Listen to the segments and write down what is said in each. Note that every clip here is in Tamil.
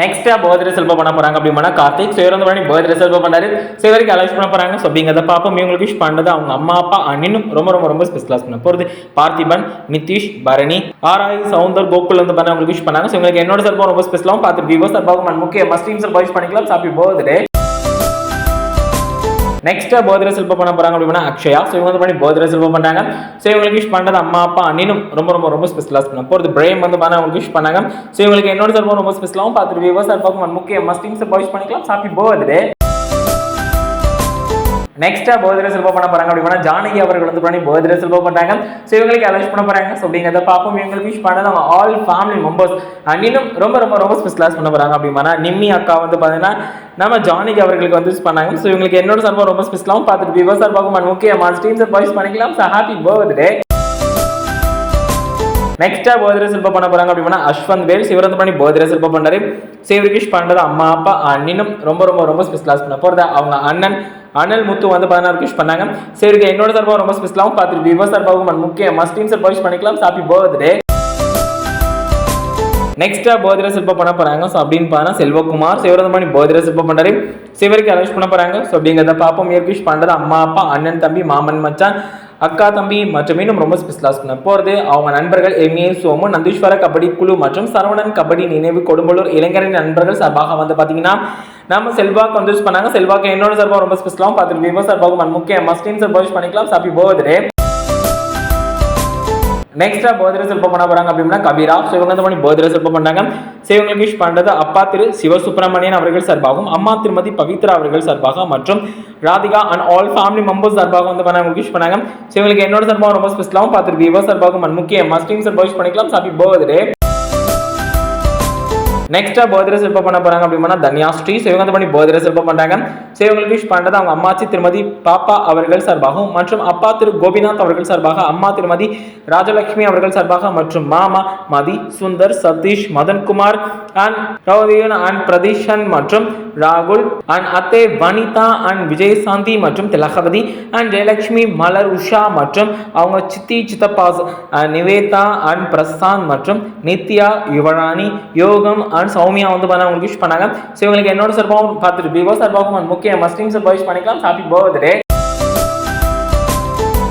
நெக்ஸ்ட்டாக பர்த்டே செல்ப பண்ண போகிறாங்க அப்படின்னா கார்த்திக். சிவரந்த பண்ணி பர்த்டே செல்ப பண்ணாரு சிவருக்கு அலௌஸ் பண்ண போகிறாங்க ஸோ அப்படிங்கிறத பார்ப்போம். இவங்களுக்கு விஷ் பண்ணது அவங்க அம்மா அப்பா அண்ணனும் ரொம்ப ரொம்ப ரொம்ப ஸ்பெஷலாக பண்ண போகிறது பார்த்திபன் நிதிஷ் பரணி ஆராய் சவுந்தர் கோகுல் வந்து பண்ண அவங்களுக்கு விஷ் பண்ணாங்க. ஸோ இவங்களுக்கு என்னோட செல்பம் ரொம்ப ஸ்பெஷலாகவும் பார்த்து விவோ சார்பாகவும் முக்கிய மஸ்டீம் சார் விஷ் பண்ணிக்கலாம். ஹாப்பி பர்த்டே நெக்ஸ்ட் பர்த்டே செல்ப பண்ண போறாங்க அப்படின்னா அக்ஷயா. ஸோ இவங்க வந்து பண்ணி பர்த்டே செல்ப பண்ணுறாங்க ஸோ இவங்களுக்கு விஷ் பண்ணுறது அம்மா அப்பா அண்ணினும் ரொம்ப ரொம்ப ரொம்ப ஸ்பெஷலாக பண்ண போகிறது பிரேம் வந்து பண்ண அவங்களுக்கு விஷ் பண்ணாங்க. ஸோ இவங்களுக்கு என்னோட சார்பாக ரொம்ப ஸ்பெஷலாகவும் பார்த்துட்டு விவோ சார்பாகவும் முக்கிய மஸ்டிங்ஸை பாய்ஸ் பண்ணிக்கலாம். ஹாப்பி பர்த்டே நெக்ஸ்ட்டாக போதிரை செல்வா பண்ண போகிறாங்க அப்படின்னா ஜானகி அவர்கள் வந்து பண்ணி போதிரை செல்வா பண்ணாங்க ஸோ இவங்களுக்கு அலௌஸ் பண்ண போறாங்க. ஸோ அப்படிங்கிறத பார்ப்போம். இவங்களுக்கு விஷ் பண்ணது அவங்க ஆல் ஃபேமிலி மெம்பர்ஸ் இன்னும் ரொம்ப ரொம்ப ரொம்ப ஸ்பெஷலாக பண்ண போகிறாங்க அப்படிமானா நிம்மி அக்கா வந்து பார்த்தீங்கன்னா நம்ம ஜானகி அவர்களுக்கு வந்து wish பண்ணாங்க. ஸோ இவங்களுக்கு என்னோட சார்பாக ரொம்ப ஸ்பெஷலாகவும் பார்த்துட்டு விவோ சார்பாகவும் முக்கியமான ஸ்டீம் சார் பண்ணிக்கலாம். ஸோ ஹாப்பி பர்த்டே நெக்ஸ்டா பர்த்டே சிற்பம் பண்ண போறாங்க அப்படின்னா அஸ்வந்த் வேல் சிவரந்து பண்ணி பர்த்டே சிற்பம் பண்றாரு. சிவரிகிஷ் பண்றது அம்மா அப்பா அண்ணனும் ரொம்ப ரொம்ப ரொம்ப ஸ்பெஷலாக பண்ண போறது அவங்க அண்ணன் அனல் முத்து வந்து பதினாறு விஷ் பண்ணாங்க. சரி என்னோட சார்பாக ரொம்ப ஸ்பெஷலாகவும் பார்த்துட்டு விவோ சார்பாகவும் முக்கிய மஸ்டீம் சார் விஷ் பண்ணிக்கலாம். ஹாப்பி பர்த்டே நெக்ஸ்ட்டாக பர்த்டே சிற்பம் பண்ண போகிறாங்க ஸோ அப்படின்னு பார்த்தா செல்வகுமார் சிவரந்தமணி பர்த்டே சிற்பம் பண்ணுறாரு சிவருக்கு அலௌஸ் பண்ண போகிறாங்க ஸோ அப்படிங்கிறத பார்ப்போம். இயற்கிஷ் பண்ணுறது அம்மா அப்பா அண்ணன் தம்பி மாமன் மச்சான். அக்கா தம்பி மற்றும் இன்னும் ரொம்ப ஸ்பெஷலாக பண்ண போகிறது அவங்க நண்பர்கள் எம்ஏ சோமு நந்தீஸ்வர கபடி குழு மற்றும் சரவணன் கபடி நினைவு கொடும்பலூர் இளைஞரின் நண்பர்கள் சார்பாக வந்து பார்த்தீங்கன்னா நம்ம செல்வாக்கு வந்து யூஸ் பண்ணாங்க. செல்வாக்கு என்னோட சார்பாக ரொம்ப ஸ்பெஷலாகவும் பார்த்துட்டு விவோ சார்பாகவும் முக்கிய மஸ்டின் சார்பாக யூஸ் பண்ணிக்கலாம். சாப்பி போகுது நெக்ஸ்டா பர்த்டே செல்ப பண்ண போறாங்க அப்படின்னா கவிரா ஸோ இவங்க வந்து பண்ணி பர்த்டே செல்ப பண்ணாங்க ஸோ இவங்களுக்கு விஷ் பண்ணுறது அப்பா திரு சிவசுப்பிரமணியன் அவர்கள் சார்பாகவும் அம்மா திருமதி பவித்ரா அவர்கள் சார்பாக மற்றும் Radhika and all family members சார்பாக வந்து பண்ணாங்க விஷ் பண்ணாங்க. ஸோ இவங்களுக்கு என்னோட சார்பாக ரொம்ப ஸ்பெஷலாகவும் பார்த்துருக்கு விவோ சார்பாகவும் முக்கிய மஸ்டிங் சார்பாக விஷ் பண்ணிக்கலாம். ஹாப்பி பர்த்டே நெக்ஸ்டா பர்த்டே செல்ப பண்ண போறாங்க அப்படின்னா தன்யா ஸ்ரீ சிவகாந்த பண்ணி பர்த்டே செல்ப பண்றாங்க? ஸோ இவங்களுக்கு விஷ் பண்றது அவங்க அம்மாச்சி திருமதி பாப்பா அவர்கள் சார்பாகவும் மற்றும் அப்பா திரு கோபிநாத் அவர்கள் சார்பாக அம்மா திருமதி ராஜலட்சுமி அவர்கள் சார்பாக மற்றும் மாமா மதி சுந்தர் சதீஷ் மதன்குமார் அண்ட் ரவுதியன் அண்ட் பிரதீஷன் மற்றும் ராகுல் அண்ட் அத்தே வனிதா அண்ட் விஜயசாந்தி மற்றும் திலகவதி அண்ட் ஜெயலட்சுமி மலர் உஷா மற்றும் அவங்க சித்தி சித்தப்பா நிவேதா அண்ட் பிரசாந்த் மற்றும் நித்யா யுவராணி யோகம் அண்ட் சௌமியா வந்து பார்த்தா அவங்களுக்கு விஷ் பண்ணாங்க. ஸோ இவங்களுக்கு என்னோட சார்பாகவும் பார்த்துட்டு விவோ சார்பாகவும் and முக்கிய மஸ்லீம் சார்பாக விஷ் பண்ணிக்கலாம். ஹாப்பி பர்த்டே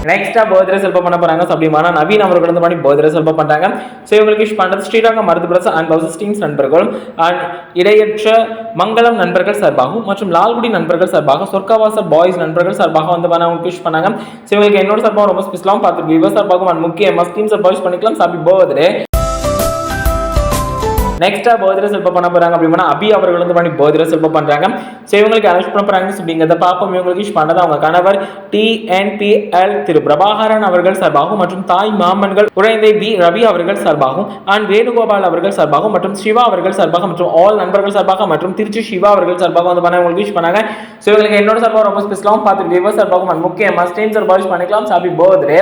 நெக்ஸ்ட்டாக பர்த்டே செல்ப பண்ண போகிறாங்க ஸோ அப்படிமான நவீன் அவர்கள் வந்து பண்ணி பர்த்டே செல்ப பண்ணுறாங்க ஸோ இவங்களுக்கு விஷ் பண்ணுறது ஸ்ரீரங்கம் மருது பிரஸ் அண்ட் பவுசஸ் டீம்ஸ் நண்பர்களும் அண்ட் இடையற்ற மங்களம் நண்பர்கள் சார்பாகவும் மற்றும் லால்குடி நண்பர்கள் சார்பாக சொர்க்கவாசல் பாய்ஸ் நண்பர்கள் சார்பாக வந்து பண்ண அவங்களுக்கு விஷ் பண்ணாங்க. ஸோ இவங்களுக்கு என்னோட சார்பாக ரொம்ப ஸ்பெஷலாகவும் பார்த்துட்டு விவோ சார்பாகவும் அண்ட் முக்கிய மஸ்லீம் சார்பாக விஷ் பண்ணிக்கலாம். ஹாப்பி பர்த்டே நெக்ஸ்டா பர்த்டே செல்ப பண்ண போறாங்க அப்படின்னா அபி அவர்கள் வந்து பண்ணி பர்த்டே செல்ப பண்றாங்க. ஸோ இவங்களுக்கு அனௌன்ஸ் பண்ண போறாங்க அப்படிங்கிறத பார்ப்போம். இவங்களுக்கு விஷ் பண்ணது அவங்க கணவர் டிஎன்பிஎல் திரு பிரபாகரன் அவர்கள் சார்பாகவும் மற்றும் தாய் மாமன்கள் குழந்தை பி ரவி அவர்கள் சார்பாகவும் அண்ட் வேணுகோபால் அவர்கள் சார்பாகவும் மற்றும் சிவா அவர்கள் சார்பாக மற்றும் ஆல் நண்பர்கள் சார்பாக மற்றும் திருச்சி சிவா அவர்கள் சார்பாக வந்து பண்ண உங்களுக்கு விஷ் பண்ணாங்க. ஸோ இவங்களுக்கு என்னோட சார்பாக ரொம்ப ஸ்பெஷலாகவும் பார்த்து விவசாயம் சார்பாகவும் முக்கியமாக முக்கிய சார்பாக விஷ் பண்ணிக்கலாம். ஹாப்பி பர்த்டே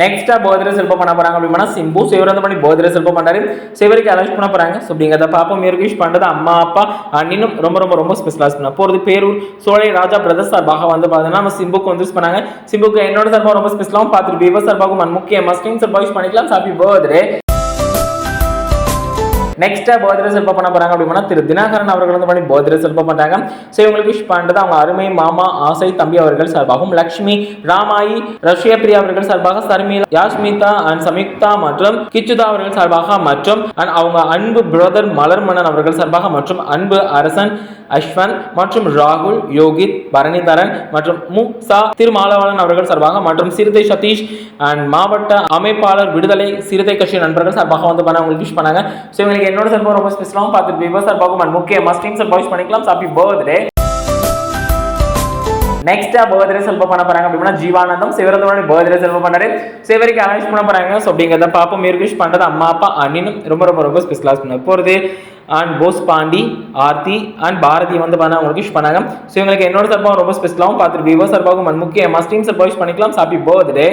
நெக்ஸ்ட்டாக பர்த்டே சிற்பம் பண்ண போகிறாங்க அப்படின்னா சிம்பு சிவரந்த பண்ணி பர்த்டே செல்ப பண்றாரு. சிவருக்கு அலௌஸ் பண்ண போகிறாங்க ஸோ அப்படிங்கிறத பாப்போம் யோகேஷ் பண்ணுறது அம்மா அப்பா அண்ணினும் ரொம்ப ரொம்ப ரொம்ப ஸ்பெஷலாக பண்ண போகிறது பேரூர் சோழை ராஜா பிரதர் சார்பாக வந்து பார்த்தீங்கன்னா நம்ம சிம்புக்கு வந்து யூஸ் பண்ணாங்க. சிம்புக்கு என்னோட சார்பாக ரொம்ப ஸ்பெஷலாகவும் பார்த்துட்டு விவோ சார்பாகவும் and முக்கிய மஸ்டிங் சார்பாக யூஸ் பண்ணிக்கலாம். ஹாப்பி பர்த்டே நெக்ஸ்டா பர்த்டே செல்ப பண்ண போறாங்க அப்படின்னா திரு தினகரன் அவர்கள் வந்து பண்ணி பர்த்டே செல்ப பண்றாங்க. ஸோ இவங்களுக்கு விஷ் பண்றது அவங்க அருமை மாமா ஆசை தம்பி அவர்கள் சார்பாகவும் லக்ஷ்மி ராமாயி ரஷ்யா பிரியா அவர்கள் சார்பாக சர்மிளா யாஸ்மிதா அண்ட் சம்யுக்தா மற்றும் கிச்சுதா அவர்கள் சார்பாக மற்றும் அண்ட் அவங்க அன்பு பிரதர் மலர்மணன் அவர்கள் சார்பாக மற்றும் அன்பு அரசன் அஸ்வன் மற்றும் ராகுல் யோகித் பரணிதரன் மற்றும் மு சா திருமாலவளன் அவர்கள் சார்பாக மற்றும் சிறுத்தை சதீஷ் அண்ட் மாவட்ட அமைப்பாளர் விடுதலை சிறுத்தை கட்சி நண்பர்கள் சார்பாக வந்து பண்ண அவங்களுக்கு விஷ் பண்ணாங்க. ஸோ இவங்களுக்கு என்னோட சார் ரொம்ப ஸ்பெஷலாகவும் பார்த்துருப்பீங்க. சார் சார்பாகவும் முக்கியமாக முக்கிய மஸ்டிங் பாய்ஸ் பண்ணிக்கலாம். ஹாப்பி பர்த்டே நெக்ஸ்டா பர்த்டே செல்ப பண்ண போறாங்க அப்படின்னா ஜீவானந்தம். சிவரந்தோட பர்த்டே செல்ப பண்ணாரு சிவருக்கு அனௌன்ஸ் பண்ண போறாங்க. ஸோ அப்படிங்கிறத பாப்போம் மீர்கிஷ் பண்றது அம்மா அப்பா அண்ணினும் ரொம்ப ரொம்ப ரொம்ப ஸ்பெஷலாக பண்ண போறது. அண்ட் போஸ் பாண்டி ஆர்த்தி அண்ட் பாரதி வந்து பண்ண அவங்களுக்கு விஷ் பண்ணாங்க. ஸோ இவங்களுக்கு என்னோட சார்பாகவும் ரொம்ப ஸ்பெஷலாகவும் பார்த்துட்டு விவோ சார்பாகவும் and முக்கிய சார்பாக விஷ் பண்ணிக்கலாம். Happy birthday